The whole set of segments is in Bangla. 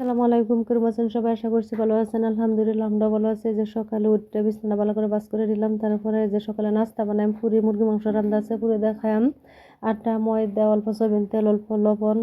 আসসালামু আলাইকুম করুম আছেন সবাই? আশা করছি ভালো আছেন। আলহামদুলিল্লাহ আমরা ভালো আছি। যে সকালে উঠে বিছানা ভালো করে বাস করে দিলাম তারপরে যে সকালে নাস্তা বানাই পুরি মুরগি মাংস রান্না আছে, পুরি দেখায়াম আটা, ময়দা, অল্প সবিন তেল, অল্প লবণ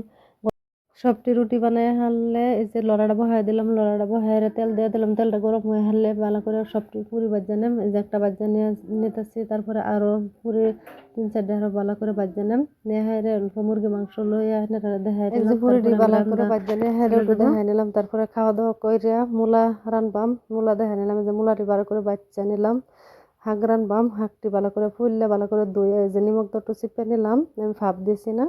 সবটি রুটি বানাই হারলে এই যে লড়াটা বহাই দিলাম লড়াটা বহাই তেল দিয়ে দিলাম তেলটা গরম হয়ে হারলে ভালো করে সবটি পুরি বাজ্যা নেম। এই যে একটা বাজ্যা নিয়ে নিতেছি তারপরে আরও পুরি তিন চারটে আরও ভালো করে বাজ্যা নেম। নিয়ে হাইরে অল্প মুরগি মাংস লইয়া দেখাই দিলাম পুরি ভালো করে বাজ্যা নিয়ে হাইরে দেখাই নিলাম তারপরে খাওয়া দাওয়া কইরা মূলা রানবাম মূলা দেখাই নিলাম এই যে মূলাটি ভালো করে বাচ্চা নিলাম। হাঁক রানবাম হাঁকটি ভালো করে ফুললে ভালো করে ধুয়ে এই যে নিমক দট্টু চিপে নিলাম, আমি ভাপ দিছি না।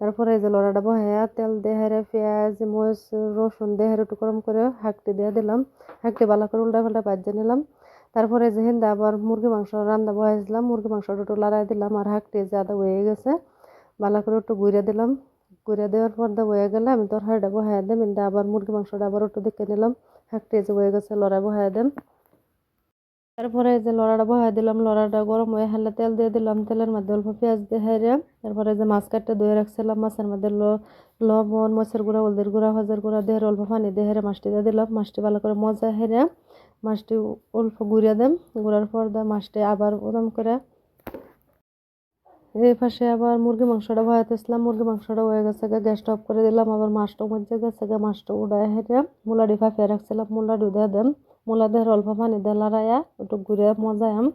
তারপরে এই যে লড়াটা বহাইয়া তেল দেহারে পেঁয়াজ, মরিচ, রসুন দেহারে একটু গরম করে হাঁকটি দিয়ে দিলাম। হাঁকটি ভালো করে উল্টা পাল্টা বাজিয়ে নিলাম। তারপরে যে হিন্দা আবার মুরগি মাংস রান্না বহাইছিলাম, মুরগি মাংসটা একটু লড়াই দিলাম আর হাঁকটি যে আদা হয়ে গেছে, ভালো করে একটু ঘুরে দিলাম। ঘুরে দেওয়ার পর দা বয়ে গেলে আমি তোর হাড়টা বহাই দিম কিন্তু আবার মুরগি মাংসটা আবার একটু দেখে নিলাম। হাঁকটি যে হয়ে গেছে লড়াই বহাই দিম। তারপরে যে লড়াটা বহাই দিলাম, লড়াটা গরম হয়ে হালে তেল দিয়ে দিলাম, তেলের মধ্যে অল্প পেঁয়াজ দিয়ে হাইরে তারপরে যে মাছ কাটতে ধুয়ে রাখছিলাম, মাছের মধ্যে লবণ মাছের গুঁড়া, হলদির গুঁড়া ভাজার গুঁড়া দেহের অল্প পানি দিয়ে হেরে মাছটি দিয়ে দিলাম, মাছটি ভালো করে মজা হেরে মাছটি অল্প গুঁড়িয়ে দেম, গুঁড়ার পর দা মাছটি আবার ওরম করে এই পাশে আবার মুরগি মাংসটা ভয়াতেছিলাম মুরগি মাংসটা হয়ে গেছে গ্যাসটা অফ করে দিলাম, আবার মাছটা মজে গেছে মাছটা উড়ায় হেরে মুলাডি ফাঁপিয়ে রাখছিলাম মুলাডি দিয়ে দেন মূলা দেহের অল্প পানি দিয়ে লড়াইয়া একটু ঘুরে মজায়াম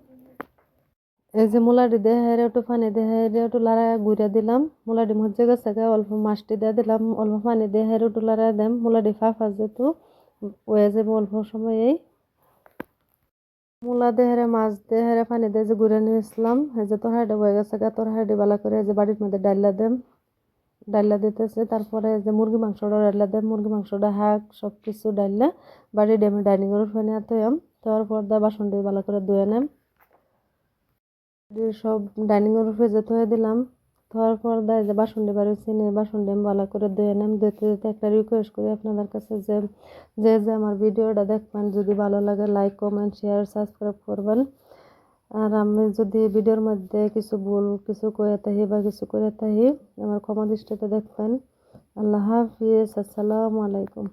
এই যে মূলাটি দেহের একটু পানি দেহের একটু লড়াইয়া ঘুরে দিলাম। মূলাটি মজে গেছে অল্প মাছটি দিয়ে দিলাম। অল্প পানি দেহের একটু লড়াই দেম। মূলাটি ফাঁফা যেহেতু হয়ে যাবে অল্প সময়েই মূলা দেহেরে মাছ দেহেরে পানি দিয়ে যে ঘুরে নিয়েছিলাম এই যে তোর হাইডে হয়ে গেছে তোর হাইডে বালা করে যে বাড়ির মধ্যে ডাইলা দেম। ডাইলা দিতেছে। তারপরে যে মুরগি মাংসটা ডাইলা দেয়, মুরগি মাংসটা হাঁক সব কিছু ডাইলা। বাড়ি ডেমে ডাইনিং রুম ফেনে আতয়াম তার পর্দা বাসন দিয়ে ভালো করে ধুয়ে নেম সব ডাইনিং রুমে যে ধুয়ে দিলাম। ধোয়ার পর দেয় যে বাসন বাড়ি চিনি বাসন দিয়ে ভালো করে ধুয়ে নেম। ধুতে ধুতে একটা রিকোয়েস্ট করি আপনাদের কাছে যে যে যে আমার ভিডিওটা দেখবেন, যদি ভালো লাগে লাইক কমেন্ট শেয়ার সাবস্ক্রাইব করবেন। আর আমি যদি ভিডিওর মধ্যে কিছু ভুল কিছু করে থাকি বা কিছু করে থাকি, আমার ক্ষমা দৃষ্টিতে দেখবেন। আল্লাহ হাফিজ, আসসালামু আলাইকুম।